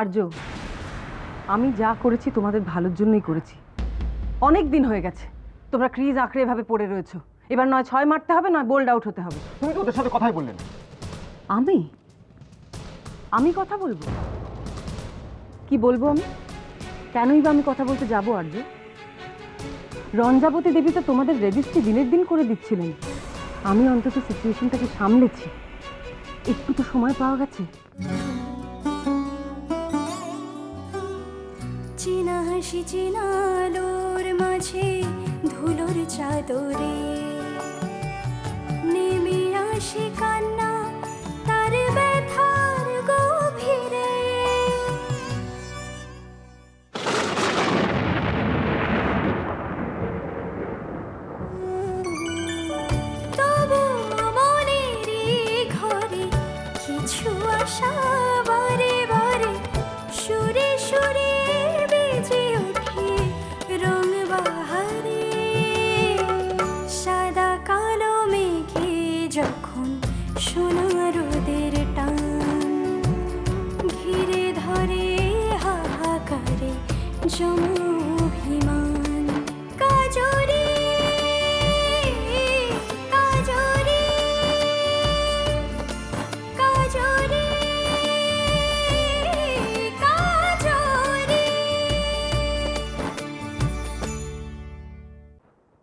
আর্য আমি যা করেছি তোমাদের ভালোর জন্যই করেছি। অনেক দিন হয়ে গেছে তোমরা ক্রিজ আঁকড়ে এভাবে পড়ে রয়েছো। এবার নয় ছয় মারতে হবে নয় বোল্ড আউট হতে হবে। তুমি তো ওদের সাথে কথাই বললে না। আমি? আমি কথা বলব? কি বলব আমি? কেনই বা আমি কথা বলতে যাব আর্য? রঞ্জাবতী দেবী তো তোমাদের রেজিস্ট্রি দিনের দিন করে দিচ্ছিলেন। আমি অন্তত সিচুয়েশনটাকে সামলেছি। একটু তো সময় পাওয়া গেছে। চিনা হাসি চিনালোর মাঝে ধুলোর চাদরে। নেমে আসে কান্না তার ব্যথার যখন সোনা রোদের টান, ঘিরে ধরে হাহাকারে জমাভিমান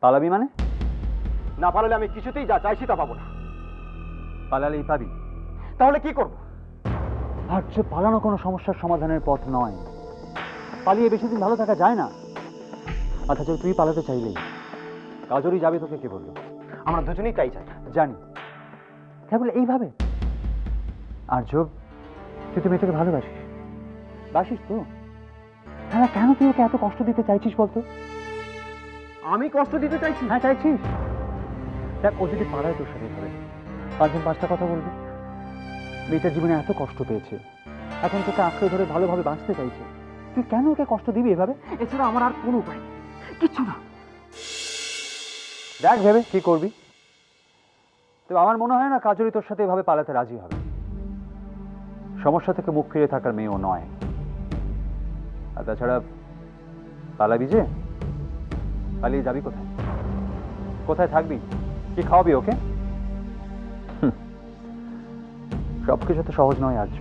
পালাবি মানে? না পারলে আমি কিছুতেই যা চাইছি তা পাবো না। পালালেই পাবি। তাহলে কি করব? ভাবছে পালানো কোনো সমস্যার সমাধানের পথ নয়। পালিয়ে বেশি দিন ভালো থাকা যায় না। অথচ তুই পালাতে চাইলেই। কাজরই যাবে তোকে কে বলল? আমরা দুজনেই তাই চাই। জানি। কেবল এইভাবে? আর্য তুই তো মেয়েটাকে ভালোবাসিস। বাসিস তো? হ্যাঁ কেন তুই ওকে এত কষ্ট দিতে চাইছিস বলতো? আমি কষ্ট দিতে চাইছি? হ্যাঁ চাইছিস। দেখ ও যদি পাড়ায় তোর সাথে ধরে পাঁচজন পাঁচটা কথা বলবে। মেয়েটার জীবনে এত কষ্ট পেয়েছে। এখন তোকে আঁকড়ে ধরে ভালোভাবে বাঁচতে চাইছে। তুই কেন ওকে কষ্ট দিবি এভাবে? এছাড়া আমার আর কোনো উপায় কিচ্ছু না। দেখ ভেবে কি করবি। তো আমার মনে হয় না কাজরি তোর সাথে এভাবে পালাতে রাজি হবে। সমস্যা থেকে মুখ ফিরে থাকার মেয়েও নয়। আর তাছাড়া পালাবি যে? পালিয়ে যাবি কোথায়? কোথায় থাকবি? কি খাওয়াবি ওকে? সব কিছু তো সহজ নয় আর্য।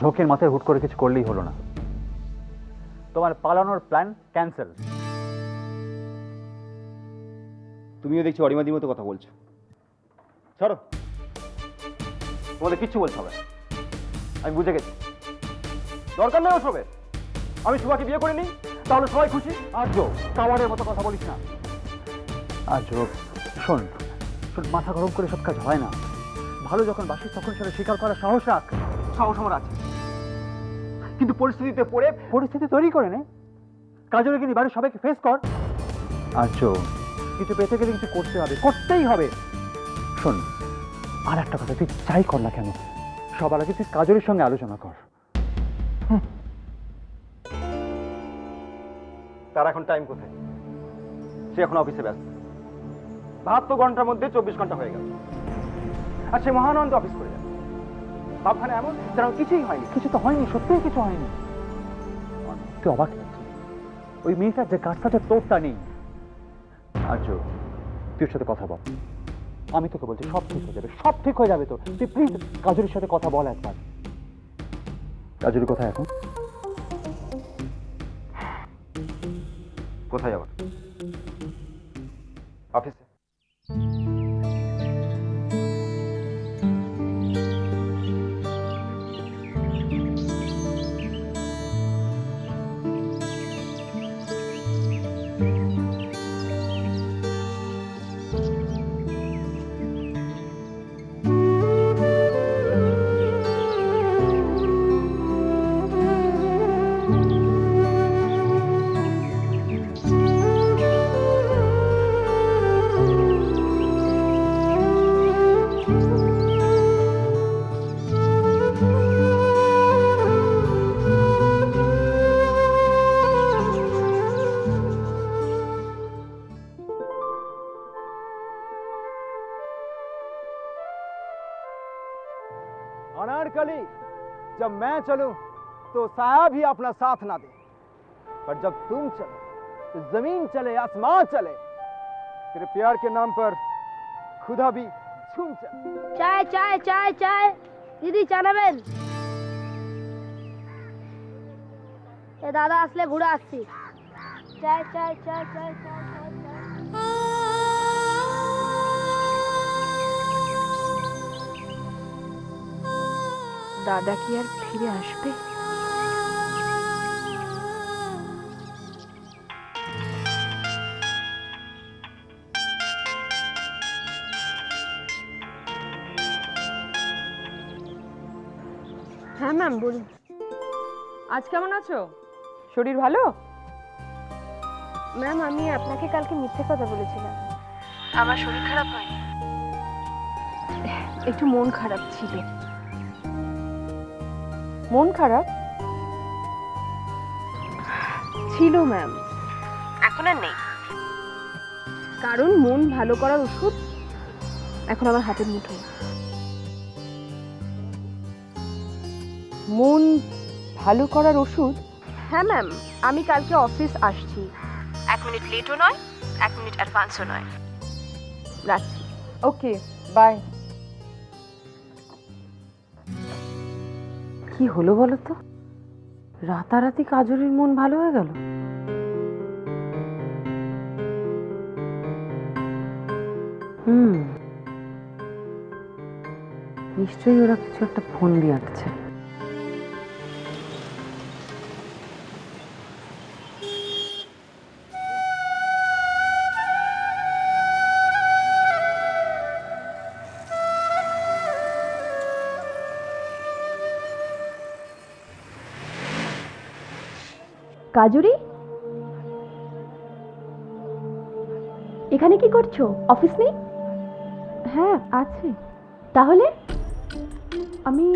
ঝোঁকের মাথায় হুট করে কিছু করলেই হলো না। তোমার পালানোর প্ল্যান ক্যান্সেল তুমিও দেখছি অরিমাদির মতো কথা বলছো। ছাড়ো। তোমাদের কিচ্ছু বলতে হবে আমি বুঝে গেছি। দরকার নেই ওসবে আমি সুভাকে বিয়ে করে নিই তাহলে সবাই খুশি। আর আর্য কাওয়ারের মতো কথা বলিস না। আর আর্য শোন শোন মাথা গরম করে সব কাজ হয় না। ভালো যখন বাসিস তখন সেটা স্বীকার করার সাহস রাখ। সাহস আমার আছে। কিন্তু পরিস্থিতিতে পড়ে পরিস্থিতি তৈরি করে নে। কাজরে কিন্তু বাড়ির সবাইকে ফেস কর। আর্য কিছু পেতে গেলে কিছু করতে হবে। করতেই হবে। শোন। আর একটা কথা তুই চাই কর না কেন? সবার আগে তুই কাজরের সঙ্গে আলোচনা কর। তার এখন টাইম কোথায়? সে এখন অফিসে ব্যস্ত। বাহাত্তর ঘণ্টার মধ্যে চব্বিশ ঘণ্টা হয়ে গেল। আর সে মহানন্দ অফিস করে যাবে ভাবখানে এমন, যেন কিছুই হয়নি। কিছু তো হয়নি, সত্যিই কিছু হয়নি। তুই অবাক লাগছে। ওই মেয়েটার যে কাজটাতে তোরটা নেই। আর্য, তুই সাথে কথা বল। আমি তোকে বলছি, সব ঠিক হয়ে যাবে, সব ঠিক হয়ে যাবে তো তুই প্লিজ কাজুরির সাথে কথা বল একবার। কাজুরি কোথায় এখন? কোথায় যাবার অফিসে। मैं चलूँ तो साया भी अपना साथ ना दे। पर जब तुम चलो तो ज़मीन चले, आसमान चले, तेरे प्यार के नाम पर खुदा भी झूम चले। चाय चाय चाय चाय। दीदी चाना बेल ये दादा, असले घुड़ा अस्सी चाय चाय चाय चाय चाय। দাদা কি আর ফিরে আসবে? হ্যাঁ ম্যাম বলুন। আজ কেমন আছো? শরীর ভালো? ম্যাম আমি আপনাকে কালকে মিথ্যে কথা বলেছিলাম। আমার শরীর খারাপ হয়নি? একটু মন খারাপ ছিল। মন খারাপ? ছিল ম্যাম এখন আর নেই। কারণ মন ভালো করার ওষুধ এখন আমার হাতের মুঠোয়। মন ভালো করার ওষুধ? হ্যাঁ ম্যাম আমি কালকে অফিস আসছি। এক মিনিট লেটও নয় এক মিনিট অ্যাডভান্সও নয়। রাখছি। ওকে বাই কি হলো বলো তো? রাতারাতি কাজরির মন ভালো হয়ে গেল? হুম। নিশ্চয়ই ওরা কিছু একটা ফোন দিয়ে আঁকছে। কাজুরি? এখানে কি করছ? অফিস নেই? হ্যাঁ আছে। তাহলে? আমি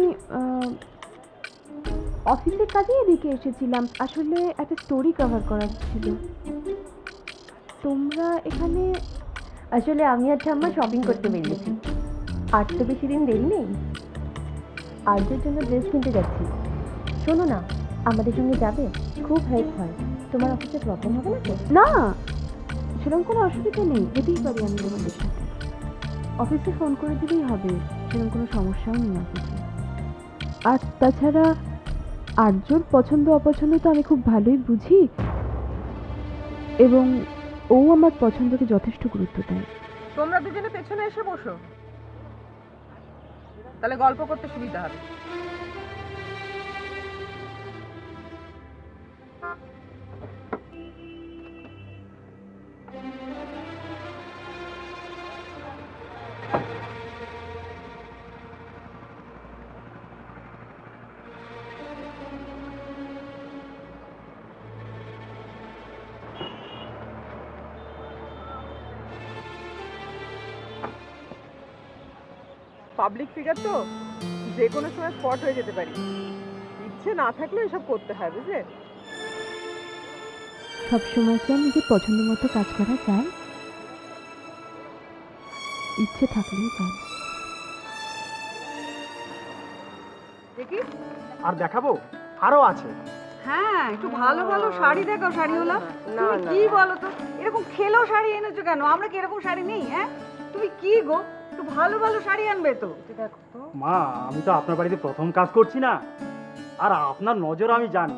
অফিসের কাজে এদিকে এসেছিলাম। আসলে একটা স্টোরি কভার করার ছিল। তোমরা এখানে আসলে আমি আর ঠাম্মা শপিং করতে বেরিয়েছি। আর তো বেশি দিন দেরি নেই। আর্যের জন্য ড্রেস কিনতে যাচ্ছি। শোনো না আমাদের সঙ্গে যাবে? খুব হেল্প হয়। তোমার অফিসে প্রবলেম হবে না তো না। সেরকম কোনো অসুবিধা নেই যেতেই পারি আমি তোমাদের সাথে। অফিসে ফোন করে দিলেই হবে সেরকম কোনো সমস্যাও নেই অফিসে আর তাছাড়া আর্যর পছন্দ অপছন্দ তো আমি খুব ভালোই বুঝি। এবং ও আমার পছন্দকে যথেষ্ট গুরুত্ব দেয়। তোমরা দুজনে পেছনে এসে বসো। তাহলে গল্প করতে সুবিধা হবে। পাবলিক ফিগার তো যে কোনো সময় স্পট হয়ে যেতে পারি। ইচ্ছে না থাকলেও এসব করতে হয় বুঝলে? সবসময় কি আর নিজের পছন্দ মতো কাজ করা যায় ইচ্ছে থাকলেই যায় দেখি। আর দেখাবো? আরও আছে। হ্যাঁ একটু ভালো ভালো শাড়ি দেখাও শাড়িওয়ালা। তুমি কি বলো তো? এরকম খেলো শাড়ি এনেছো কেন? আমরা কি এরকম শাড়ি নেই হ্যাঁ? তুমি কি গো? একটু ভালো ভালো শাড়ি আনবে তো। দেখো তো। মা আমি তো আপনার বাড়িতে প্রথম কাজ করছি না। আর আপনার নজর আমি জানি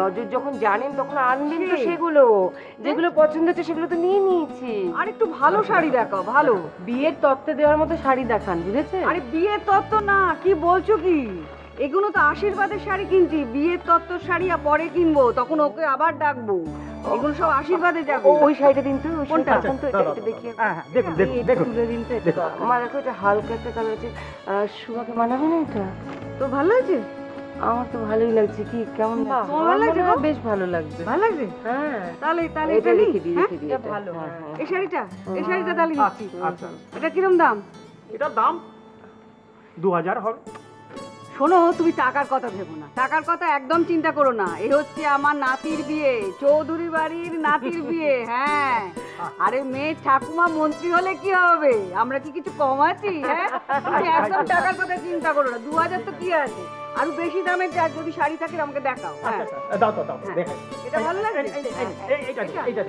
নজর যখন জানেন তখন আনবেন তো সেগুলো। যেগুলো পছন্দ হচ্ছে সেগুলো তো নিয়ে নিয়েছি। আর একটু ভালো শাড়ি দেখাও ভালো। বিয়ের তত্ত্বে দেওয়ার মতো শাড়ি দেখান বুঝেছেন আরে বিয়ের তত্ত্ব না কি বলছো কি? এগুলো তো আশীর্বাদের শাড়ি কিনছি। বিয়ের তত্ত্ব শাড়ি পরে কিনবো তখন ওকে আবার ডাকবো। এগুলো সব আশীর্বাদে যাবে। ওই শাড়িটা দিন তো কোনটা? তো এটা- এটা দেখি হ্যাঁ হ্যাঁ দেখুন দেখুন দেখুন দিন তো এটা। আমার দেখো এটা হালকা একটা কালার আছে। সুমাকে মানাবে না এটা? তো ভালো লাগছে? আমার তো ভালোই লাগছে কি কেমন? ভালো লাগছে? বেশ ভালো লাগছে ভালো লাগছে? হ্যাঁ। তাহলে তাহলে এটা এটা নিই রেখে দিই হ্যাঁ? রেখে দিই এটা এটা। ভালো। হ্যাঁ। এই শাড়িটা? এই শাড়িটা তাহলে নিচ্ছি আচ্ছা। এটা কিরম দাম? এটার দাম দু হাজার হবে। শোনো তুমি টাকার কথা ভেবো না। টাকার কথা একদম চিন্তা করো না। এই হচ্ছে আমার নাতির বিয়ে চৌধুরী বাড়ির নাতির বিয়ে হ্যাঁ। আরে মেয়ে ঠাকুমা মন্ত্রী হলে কি হবে? আমরা কি কিছু কম আছি হ্যাঁ? তুমি একদম টাকার কথা চিন্তা করো না। দু হাজার তো কি আছে? আরও বেশি দামের যা যদি শাড়ি থাকে আমাকে দেখাও হ্যাঁ। দাও দাও দাও হ্যাঁ। এটা ভালো লাগে এটা?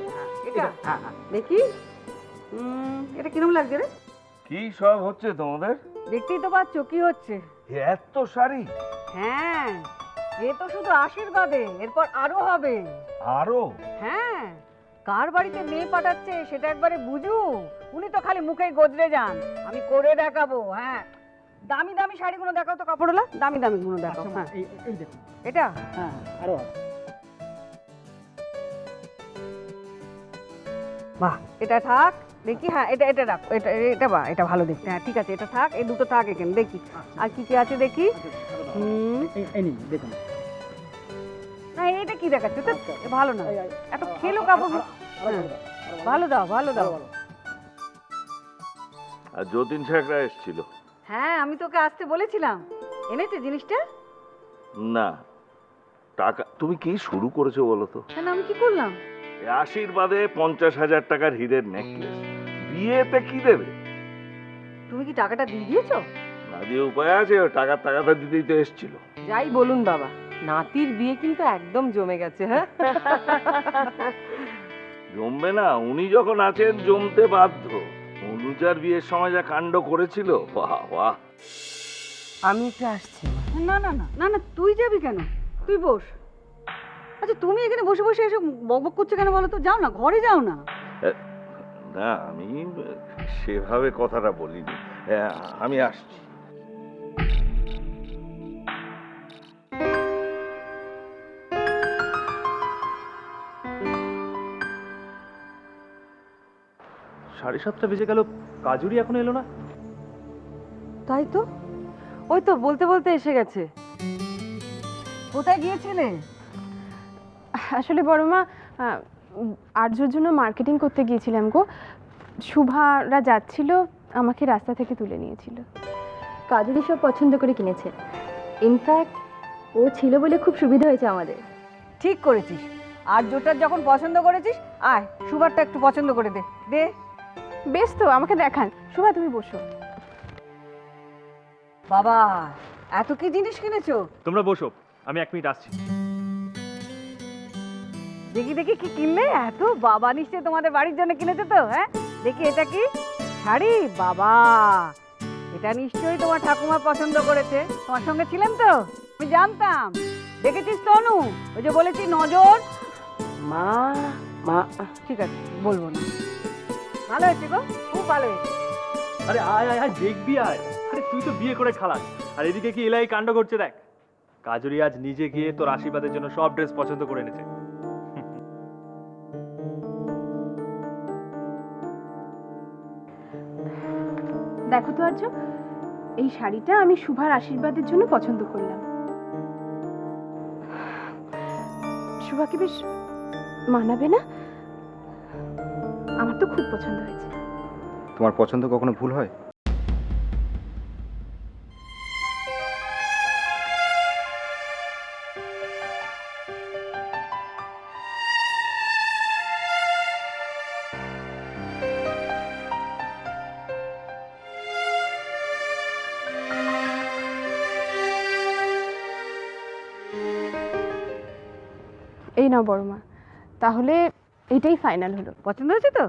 এটা হ্যাঁ হ্যাঁ। দেখি। উম, এটা কিরম লাগছে রে? কি সব হচ্ছে তোমাদের? দেখতেই তো পাচ্ছ কি হচ্ছে? এত শাড়ি? হ্যাঁ এ তো শুধু আশীর্বাদে এরপর আরও হবে। আরও? হ্যাঁ কার বাড়িতে মেয়ে পাঠাচ্ছে সেটা একবারে বুঝু। উনি তো খালি মুখেই গজরে যান। আমি করে দেখাবো হ্যাঁ। দামি দামি শাড়িগুলো দেখাও তো কাপড়লা দামি দামি গুলো দেখাও হ্যাঁ। এই দেখুন। এটা? হ্যাঁ আরও বাহ এটা থাক। দেখি হ্যাঁ এটা এটা রাখ এটা এটা বা এটা ভালো দেখতে হ্যাঁ ঠিক আছে এটা থাক এই দুটো থাক এখানে দেখি আর কি কি আছে দেখি হুম দেখুন না এটা কি দেখাচ্ছে তো ভালো না এত খেলো কাপড় হ্যাঁ, ভালো দাও ভালো দাও আর যতীন শেখরা এসেছিল হ্যাঁ আমি তোকে আসতে বলেছিলাম এনেছে জিনিসটা না টাকা তুমি কি শুরু করেছ বলো তো কেন আমি কি করলাম আশীর্বাদে পঞ্চাশ হাজার টাকার হীরের নেকলেস বিয়েতে কি দেবে? তুমি কি টাকাটা দিয়ে দিয়েছ? না দিয়ে উপায় আছে টাকার টাকাটা দিতেই তো এসেছিল। যাই বলুন বাবা নাতির বিয়ে কিন্তু একদম জমে গেছে হ্যাঁ? জমবে না উনি যখন আছেন জমতে বাধ্য। অনুজার বিয়ের সময় যা কাণ্ড করেছিল বাহ বাহ। আমি একটু আসছি। না না না না না তুই যাবি কেন? তুই বস। আচ্ছা তুমি এখানে বসে বসে এসে বকবক করছ কেন বলো তো? যাও না ঘরে যাও না। না আমি সেভাবে কথাটা বলিনি। হ্যাঁ, আমি আসছি। সাড়ে সাতটা বেজে গেল কাজুরি এখনও এলো না? তাই তো? ওই তো বলতে বলতে এসে গেছে। কোথায় গিয়েছিলে? আসলে বড় মা আর্যর জন্য মার্কেটিং করতে গিয়েছিলাম গো। শুভারা যাচ্ছিল আমাকে রাস্তা থেকে তুলে নিয়েছিল। কাজুরি সব পছন্দ করে কিনেছে। ইনফ্যাক্ট ও ছিল বলে খুব সুবিধা হয়েছে আমাদের। ঠিক করেছিস। আর জোটার যখন পছন্দ করেছিস আয় সুভারটা একটু পছন্দ করে দে। দে। বেশ তো আমাকে দেখান। শুভা তুমি বসো। বাবা এত কি জিনিস কিনেছো? তোমরা বসো আমি এক মিনিট আসছি। দেখি দেখি কি কিনলে? এত বাবা নিশ্চয়ই তোমাদের বাড়ির জন্য কিনেছে তো হ্যাঁ? দেখি এটা কি? শাড়ি? বাবা! এটা নিশ্চয়ই তোমার ঠাকুমা পছন্দ করেছে। তোমার সঙ্গে ছিলেন তো? আমি জানতাম। দেখেছিস তো অনু ওই যে বলেছি, নজর। মা মা, ঠিক আছে, বলব না। ভালো হয়েছে গো? খুব ভালো হয়েছে। আরে আয় আয় আয়, দেখবি আয়। আরে তুই তো বিয়ে করে খালাস। আর এদিকে কি এলাই কাণ্ড করছে দেখ? কাজুরি আজ নিজে গিয়ে তোর আশীর্বাদের জন্য সব ড্রেস পছন্দ করে এনেছে। দেখো তো আর্য, এই শাড়িটা আমি শুভার আশীর্বাদের জন্য পছন্দ করলাম। শুভাকে বেশ মানাবে না? আমার তো খুব পছন্দ হয়েছে। তোমার পছন্দ কখনো ভুল হয়? এই নাও বড় মা তাহলে এটাই ফাইনাল হলো। পছন্দ হয়েছে তো?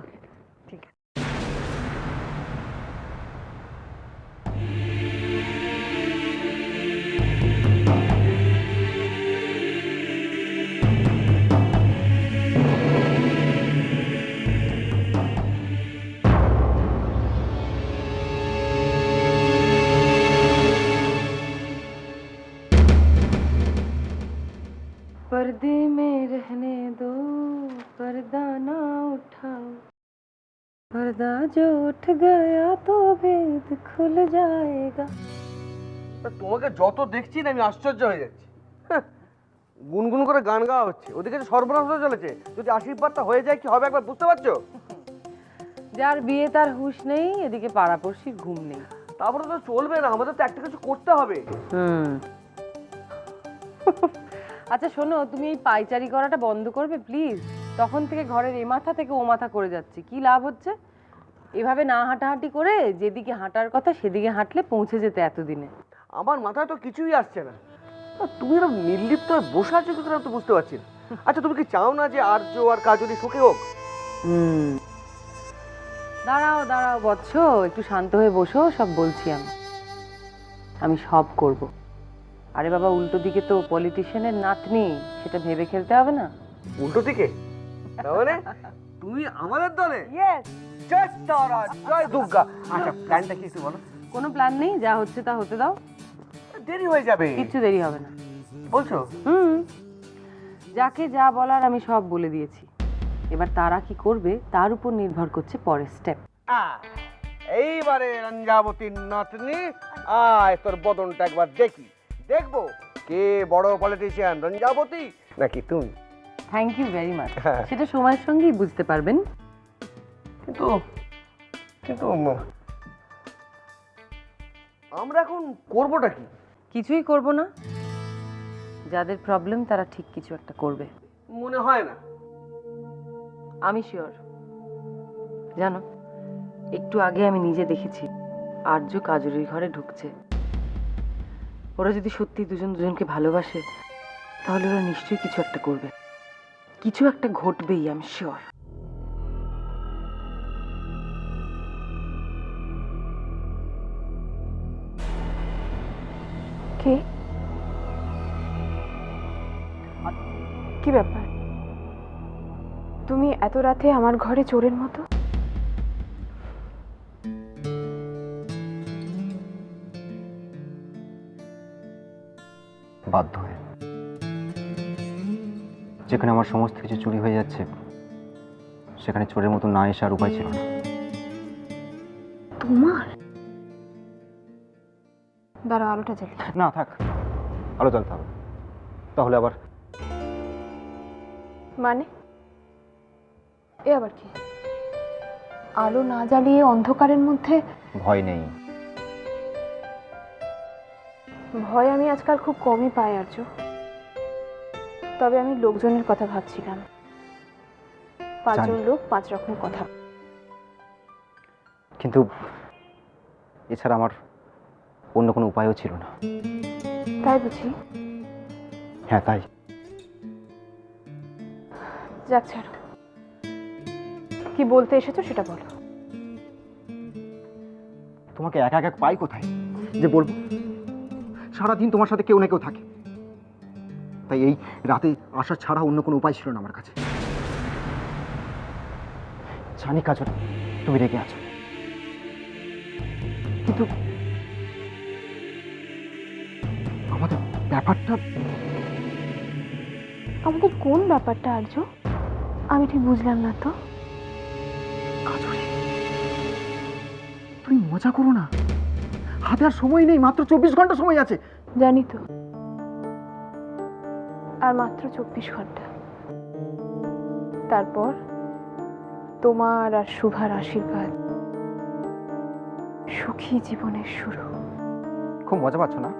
पर्दे में रहने दो पर्दा ना उठाओ पर्दा जो उठ गया तो भेद खुल जाएगा তোমাকে যত দেখছি না আমি আশ্চর্য হয়ে যাচ্ছি হ্যাঁ, গুনগুন করে গান গাওয়া হচ্ছে ওদিকে যে সর্বনাশ হতে চলেছে যদি আশীর্বাদটা হয়ে যায় কি হবে একবার বুঝতে পারছো যার বিয়ে তার হুঁশ নেই এদিকে পাড়াপড়শির ঘুম নেই তারপরে তো চলবে না আমাদের তো একটা কিছু করতে হবে হুম আচ্ছা শোনো তুমি এই পাইচারি করাটা বন্ধ করবে প্লিজ তখন থেকে ঘরের এ মাথা থেকে ও মাথা করে যাচ্ছে। কি লাভ হচ্ছে? এভাবে না হাঁটাহাঁটি করে যেদিকে হাঁটার কথা সেদিকে হাঁটলে পৌঁছে যেতে এতদিনে। আমার মাথায় তো কিছুই আসছে না। আর তুমি এরকম নির্লিপ্ত হয়ে বসে আছো কি তো বুঝতে পারছি না। আচ্ছা তুমি কি চাও না যে আর আর্য আর কাজলি সুখী হোক? দাঁড়াও দাঁড়াও বৎস একটু শান্ত হয়ে বসো সব বলছি আমি। আমি সব করব। আরে বাবা উল্টো দিকে তো পলিটিশিয়ানের নাতনি সেটা ভেবে খেলতে হবে না। উল্টো দিকে? মানে তুমি আমাদের দলে? ইয়েস জয় তারা জয় দুর্গা। আচ্ছা প্ল্যানটা কি একটু বলো? কোনো প্ল্যান নেই যা হচ্ছে তা হতে দাও। দেরি হয়ে যাবে। কিচ্ছু দেরি হবে না। বলছো? হুম। যাকে যা বলার আমি সব বলে দিয়েছি। এবার তারা কি করবে তার উপর নির্ভর করছে পরের স্টেপ এইবারে রঞ্জাবতীর নাতনি আয় তোর বদনটা একবার দেখি। দেখব কে বড় পলিটিশিয়ান রঞ্জাবতী নাকি তুমি? Thank you very much. সেটা সময়ের সঙ্গেই বুঝতে পারবেন। কিন্তু কিন্তু আমরা এখন করবোটা কি? কিছুই করব না। যাদের প্রবলেম তারা ঠিক কিছু একটা করবে। মনে হয় না। আমি শিওর জানো একটু আগে আমি নিজে দেখেছি আর্য কাজুরির ঘরে ঢুকছে। ওরা যদি সত্যি দুজন দুজনকে ভালোবাসে, তাহলে ওরা নিশ্চয়ই কিছু একটা করবে। কিছু একটা ঘটবেই আমি শিওর কে? কি ব্যাপার? তুমি এত রাতে আমার ঘরে চোরের মতো? বাধ্য হয়ে। যেখানে আমার সমস্ত কিছু চুরি হয়ে যাচ্ছে সেখানে চোরের মতো না এসে আর উপায় ছিল না। তোমার? দাঁড়াও আলোটা জ্বালি। না থাক। আলো জ্বালতে হবে। তাহলে আবার মানে? এ আবার কি? আলো না জ্বালিয়ে অন্ধকারের মধ্যে ভয় নেই। ভয় আমি আজকাল খুব কমই পাই আর্য। তবে আমি লোকজনের কথা ভাবছিলাম। পাঁচজন লোক পাঁচ রকম কথা। কিন্তু এছাড়া আমার অন্য কোনো উপায়ও ছিল না। তাই বুঝি? হ্যাঁ তাই। যাক ছাড়ো। কি বলতে এসেছ সেটা বলো। তোমাকে একা একা পাই কোথায়? যে বলব। সারাদিন তোমার সাথে কেউ না কেউ থাকে। তাই এই রাতে আসা ছাড়া অন্য কোনো উপায় ছিল না আমার কাছে। জানি কাজ তুমি রেগে আছো। কিন্তু আমাদের ব্যাপারটা আমাদের কোন ব্যাপারটা আর্য? আমি ঠিক বুঝলাম না তো। তুমি মজা করো না। হাতে আর সময় নেই মাত্র চব্বিশ ঘণ্টা সময় আছে। জানি তো। আর মাত্র চব্বিশ ঘণ্টা। তারপর তোমার আর শুভার আশীর্বাদ। সুখী জীবনের শুরু। খুব মজা পাচ্ছ না?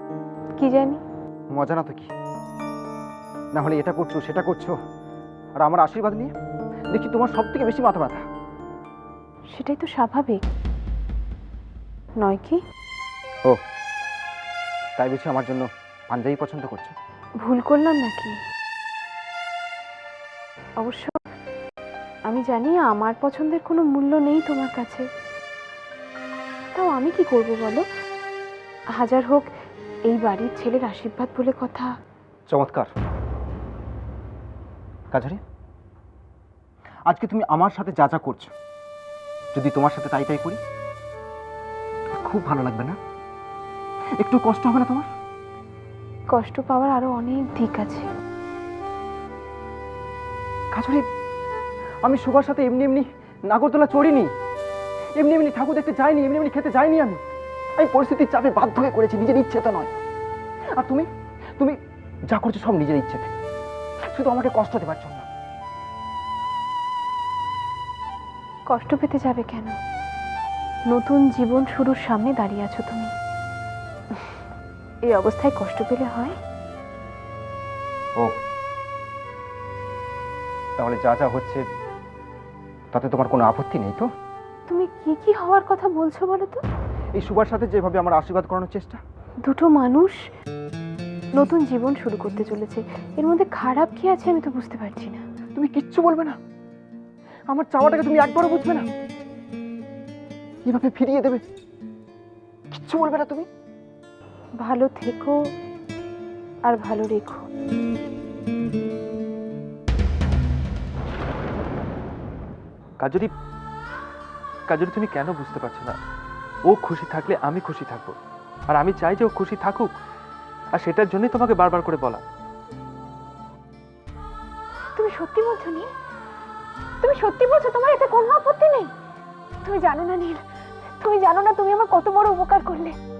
কি জানি? মজা না তো কি? না হলে এটা করছ সেটা করছ। আর আমার আশীর্বাদ নিয়ে? দেখি তোমার সব থেকে বেশি মাথা ব্যথা। সেটাই তো স্বাভাবিক। নয় কি? ও তাই বুঝি আমার জন্য পাঞ্জাবি পছন্দ করছ? ভুল করলাম নাকি? অবশ্য আমি জানি আমার পছন্দের কোনো মূল্য নেই তোমার কাছে। তাও আমি কি করব বলো? হাজার হোক এই বাড়ির ছেলের আশীর্বাদ বলে কথা। চমৎকার। কাজরি আজকে তুমি আমার সাথে যা যা করছ যদি তোমার সাথে তাই তাই করি খুব ভালো লাগবে না? একটু কষ্ট হবে না তোমার? কষ্ট পাওয়ার আরও অনেক দিক আছে। কাজরি আমি সুভার সাথে এমনি এমনি নাগরদোলা চড়িনি। এমনি এমনি ঠাকুর দেখতে যাইনি এমনি এমনি খেতে যাইনি আমি। আমি পরিস্থিতির চাপে বাধ্য হয়ে করেছি নিজের ইচ্ছে তো নয়। আর তুমি? তুমি যা করছ সব নিজের ইচ্ছেতে। শুধু আমাকে কষ্ট দেবার জন্য। কষ্ট পেতে যাবে কেন? নতুন জীবন শুরুর সামনে দাঁড়িয়ে আছো তুমি। এই অবস্থায় কষ্ট পেলে হয়? ও। তাহলে যা যা হচ্ছে তাতে তোমার কোনো আপত্তি নেই তো? তুমি কি কি হওয়ার কথা বলছো বলো তো? এই সুভার সাথে যেভাবে আমার আশীর্বাদ করানোর চেষ্টা? দুটো মানুষ নতুন জীবন শুরু করতে চলেছে। এর মধ্যে খারাপ কি আছে আমি তো বুঝতে পারছি না। তুমি কিচ্ছু বলবে না। আমার চাওয়াটাকে তুমি একবারও বুঝবে না। এভাবে ফিরিয়ে দেবে। কিচ্ছু বলবে না তুমি। ভালো থেকো আর ভালো রেখো। কাজরি কাজরি তুমি কেন বুঝতে পারছ না? ও খুশি থাকলে আমি খুশি থাকব। আর আমি চাই যে ও খুশি থাকুক। আর সেটার জন্যই তোমাকে বারবার করে বলা। তুমি সত্যি বলছো নীল? তুমি সত্যি বলছো তোমার এতে কোনো আপত্তি নেই? তুমি জানো না নীল। তুমি জানো না তুমি আমার কত বড় উপকার করলে।